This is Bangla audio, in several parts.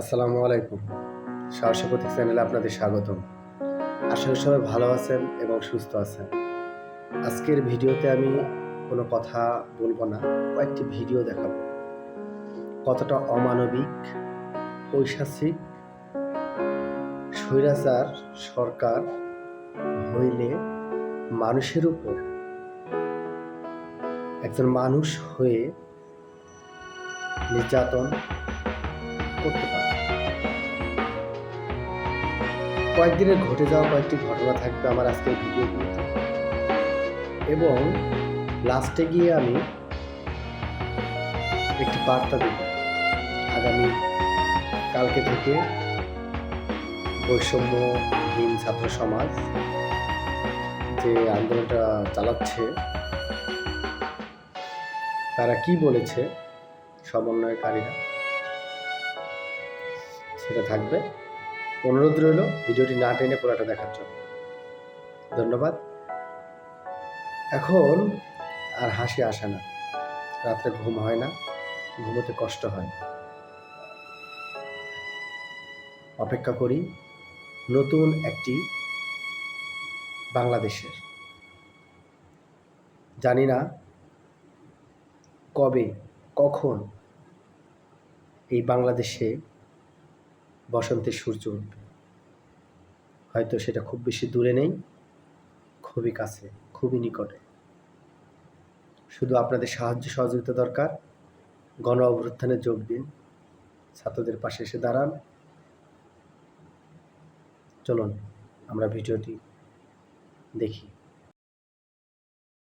আসসালামু আলাইকুম। সাহসী প্রতীক চ্যানেলে আপনাদের স্বাগতম। আশা করি সবাই ভালো আছেন এবং সুস্থ আছেন। আজকের ভিডিওতে আমি কোনো কথা বলব না, কয়েকটি ভিডিও দেখাবো। কতটা অমানবিক ঐশাসিক স্বৈরাচার সরকার হইলে মানুষের উপর, একজন মানুষ হয়ে নির্যাতন করতে পারে কয়েকদিনের ঘটে যাওয়া কয়েকটি ঘটনা থাকবে আমার আজকের ভিডিওগুলোতে। এবং লাস্টে গিয়ে আমি একটি বার্তা দেব। আগামী কালকে থেকে বৈষম্যহীন ছাত্র সমাজ যে আন্দোলনটা চালাচ্ছে, তারা কি বলেছে সমন্বয়কারীরা? সেটা থাকবে। অনুরোধ রইল ভিডিওটি না টেনে পুরোটা দেখার জন্য। ধন্যবাদ। এখন আর হাসি আসে না। রাত্রে ঘুম হয় না, ঘুমোতে কষ্ট হয়। অপেক্ষা করি নতুন একটি বাংলাদেশের। জানি না কবে, কখন এই বাংলাদেশে বসন্তের সূর্য উঠবে। হয়তো সেটা খুব বেশি দূরে নেই, খুবই কাছে, খুবই নিকটে। শুধু আপনাদের সাহায্য সহযোগিতা দরকার, গণ অভ্যুত্থানে যোগ দিন, ছাত্রদের পাশে এসে দাঁড়ান। চলুন, আমরা ভিডিওটি দেখি।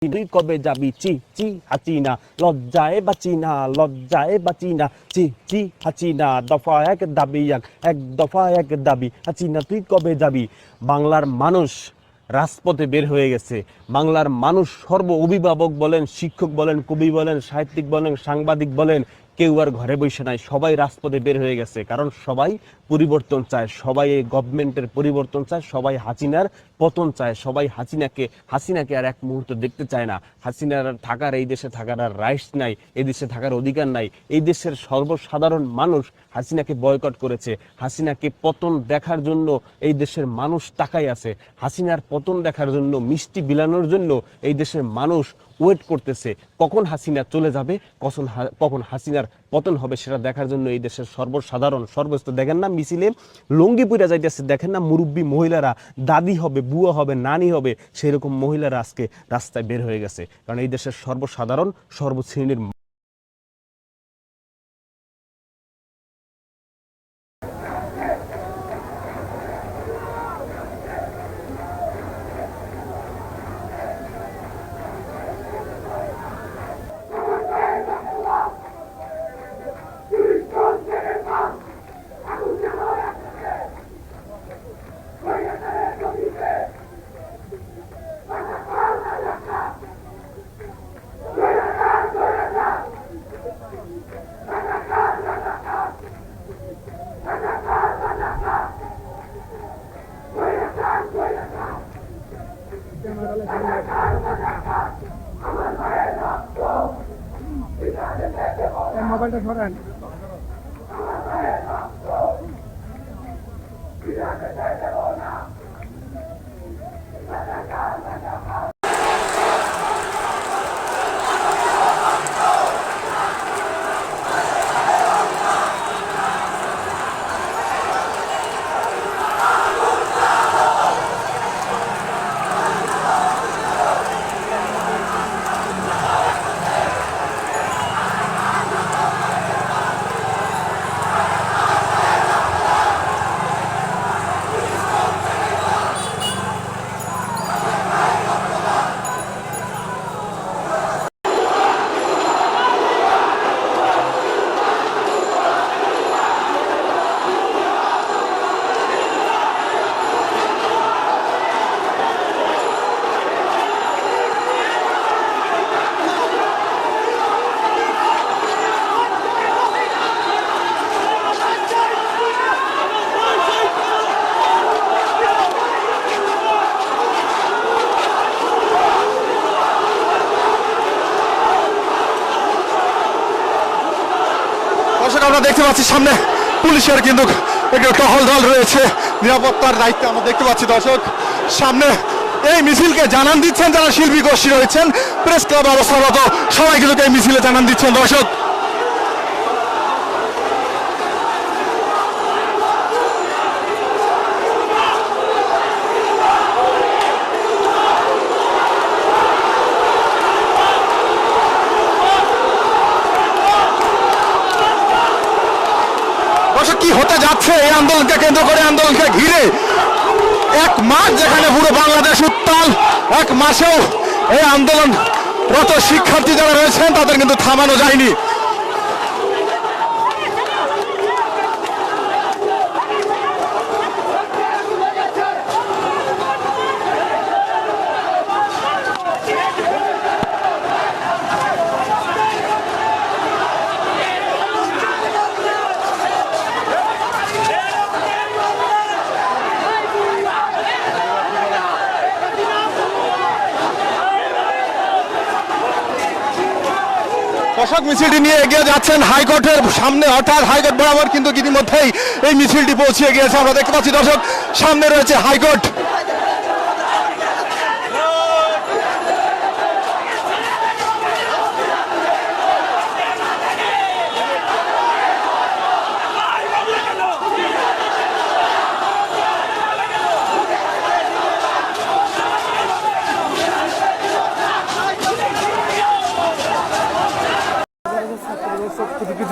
তুই কবে যাবি? চি চি, হাচিনা। লজ্জায় বাঁচি না, লজ্জায় বাঁচি না। চি চি, হাচিনা, দফা এক দাবি, এক এক দফা এক দাবি। হাচিনা, তুই কবে যাবি? বাংলার মানুষ রাজপথে বের হয়ে গেছে। বাংলার মানুষ সর্ব অভিভাবক বলেন, শিক্ষক বলেন, কবি বলেন, সাহিত্যিক বলেন, সাংবাদিক বলেন, কেউ আর ঘরে বসে নাই, সবাই রাজপথে বের হয়ে গেছে। কারণ সবাই পরিবর্তন চায়, সবাই এই গভর্নমেন্টের পরিবর্তন চায়, সবাই হাসিনার পতন চায়, সবাই হাসিনাকে হাসিনাকে আর এক মুহূর্ত দেখতে চায় না। হাসিনার থাকার এই দেশে থাকার আর রাইটস নাই, এই দেশে থাকার অধিকার নাই। এই দেশের সর্বসাধারণ মানুষ হাসিনাকে বয়কট করেছে। হাসিনাকে পতন দেখার জন্য এই দেশের মানুষ তাকাই আছে। হাসিনার পতন দেখার জন্য মিষ্টি বিলানোর জন্য এই দেশের মানুষ ওয়েট করতেছে, কখন হাসিনা চলে যাবে, কখন কখন হাসিনার পতন হবে সেটা দেখার জন্য এই দেশের সর্বসাধারণ সর্বস্তর দেখেন না মিছিলে লঙ্গি পুরা যাইতেছে, দেখেন না মুরব্বী মহিলারা দাদি হবে, বুয়া হবে, নানি হবে সেই রকম মহিলারা আজকে রাস্তায় বের হয়ে গেছে। কারণ এই দেশের সর্বসাধারণ, সর্বশ্রেণীর মোবাইলটা ধরেন দেখতে পাচ্ছি সামনে পুলিশের কিন্তু একটু টহল দল রয়েছে। নিরাপত্তার দায়িত্বে আমরা দেখতে পাচ্ছি, দর্শক। সামনে এই মিছিলকে জানান দিচ্ছেন যারা শিল্পী গোষ্ঠী রয়েছেন, প্রেস ক্লাব অবস্থারত সবাই কিন্তু এই মিছিলে জানান দিচ্ছেন, দর্শক দর্শক কি হতে যাচ্ছে এই আন্দোলনকে কেন্দ্র করে? আন্দোলনকে ঘিরে এক মাস যেখানে পুরো বাংলাদেশ উত্তাল, এক মাসেও এই আন্দোলন রত শিক্ষার্থী যারা রয়েছেন তাদের কিন্তু থামানো যায়নি। অশোক মিছিলটি নিয়ে এগিয়ে যাচ্ছেন হাইকোর্টের সামনে, অর্থাৎ হাইকোর্ট বরাবর কিন্তু ইতিমধ্যেই এই মিছিলটি পৌঁছে গিয়েছে। আমরা দেখতে পাচ্ছি দর্শক, সামনে রয়েছে high court.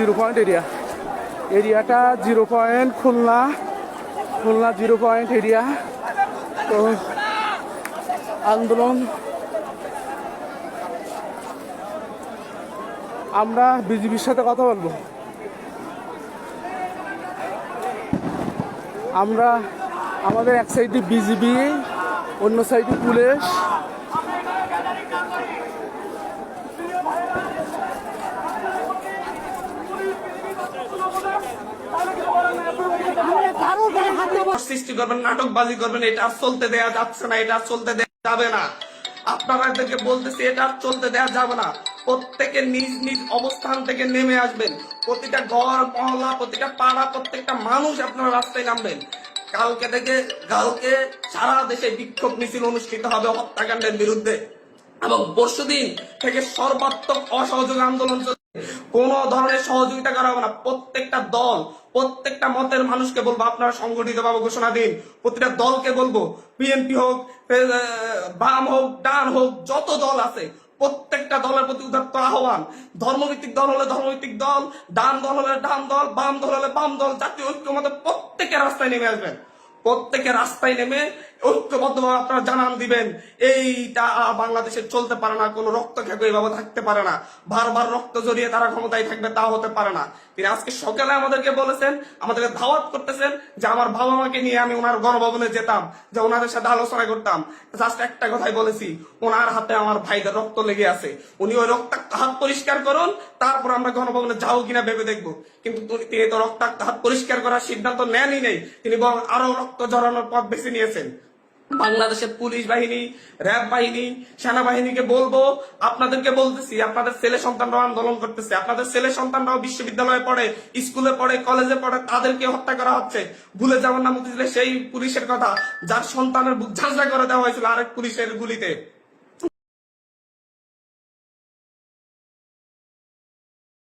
Zero point area এরিয়াটা zero point Khulna. Khulna zero point area তো আন্দোলন। আমরা বিজেপির সাথে কথা বলব। আমরা আমাদের এক সাইডে বিজিবি, অন্য সাইডে পুলিশ। সৃষ্টি করবেন, নাটকবাজি করবেন, এটা আর চলতে দেয়া যাচ্ছে না, এটা আর চলতে যাবে না। বলতেছি, এটা আর চলতে যাবে না। প্রত্যেকে নিজ নিজ অবস্থান থেকে নেমে আসবেন। প্রতিটা ঘর মহল্লা প্রতিটা পাড়া, প্রত্যেকটা মানুষ আপনারা রাস্তায় নামবেন। কালকে থেকে, কালকে সারা দেশে বিক্ষোভ মিছিল অনুষ্ঠিত হবে হত্যাকাণ্ডের বিরুদ্ধে। এবং পরশুদিন থেকে সর্বাত্মক অসহযোগ আন্দোলন চলছে। কোন ধরনের সহযোগিতা করা হবে না। প্রত্যেকটা দল প্রত্যেকটা মতের মানুষকে বলব, আপনারা সংগঠিত ভাবে ঘোষণা দিন। প্রতিটা দলকে বলব, বিএনপি হোক বাম হোক, ডান হোক, যত দল আছে, প্রত্যেকটা দলের প্রতি উদাত্ত আহ্বান। ধর্মভিত্তিক দল হলে ধর্মভিত্তিক দল, ডান দল হলে ডান দল, বাম দল হলে বাম দল, জাতীয় ঐক্যমতে প্রত্যেকে রাস্তায় নেমে আসবেন। প্রত্যেকে রাস্তায় নেমে ঐক্যবদ্ধভাবে আপনারা জানান দিবেন, এইটা বাংলাদেশে চলতে পারে না, কোনো রক্ত খেকো এইভাবে থাকতে পারে না। বারবার রক্ত জড়িয়ে তারা ক্ষমতায় থাকবে, তা হতে পারে না। তিনি আজকে সকালে আমাদেরকে বলেছেন, আমাদেরকে ধাওয়াত করতেছেন যে আমার বাবা মাকে নিয়ে আমি ওনার গণভবনে যেতাম, যে ওনাদের সাথে আলোচনা করতাম। জাস্ট একটা কথাই বলেছি, ওনার হাতে আমার ভাইদের রক্ত লেগে আছে। উনি ওই রক্তাক্ত হাত পরিষ্কার করুন, তারপর আমরা গণভবনে যাও কিনা ভেবে দেখব। কিন্তু তিনি- তো রক্তাক্ত হাত পরিষ্কার করার সিদ্ধান্ত নেনই নেই। তিনি বরং আরও রক্ত জড়ানোর পথ বেছে নিয়েছেন। বাংলাদেশের পুলিশ বাহিনী, র্যাব বাহিনী, সেনাবাহিনীকে বলব, আপনাদেরকে বলতেছি, আপনাদের ছেলে সন্তানরাও আন্দোলন করতেছে, আপনাদের ছেলে সন্তানরাও বিশ্ববিদ্যালয়ে পড়ে, স্কুলে পড়ে, কলেজে পড়ে, তাদেরকে হত্যা করা হচ্ছে। ভুলে যাওয়ার নাম হচ্ছে সেই পুলিশের কথা, যার সন্তানের বুক ঝাঁঝরা করে দেওয়া হয়েছিল আরেক পুলিশের গুলিতে।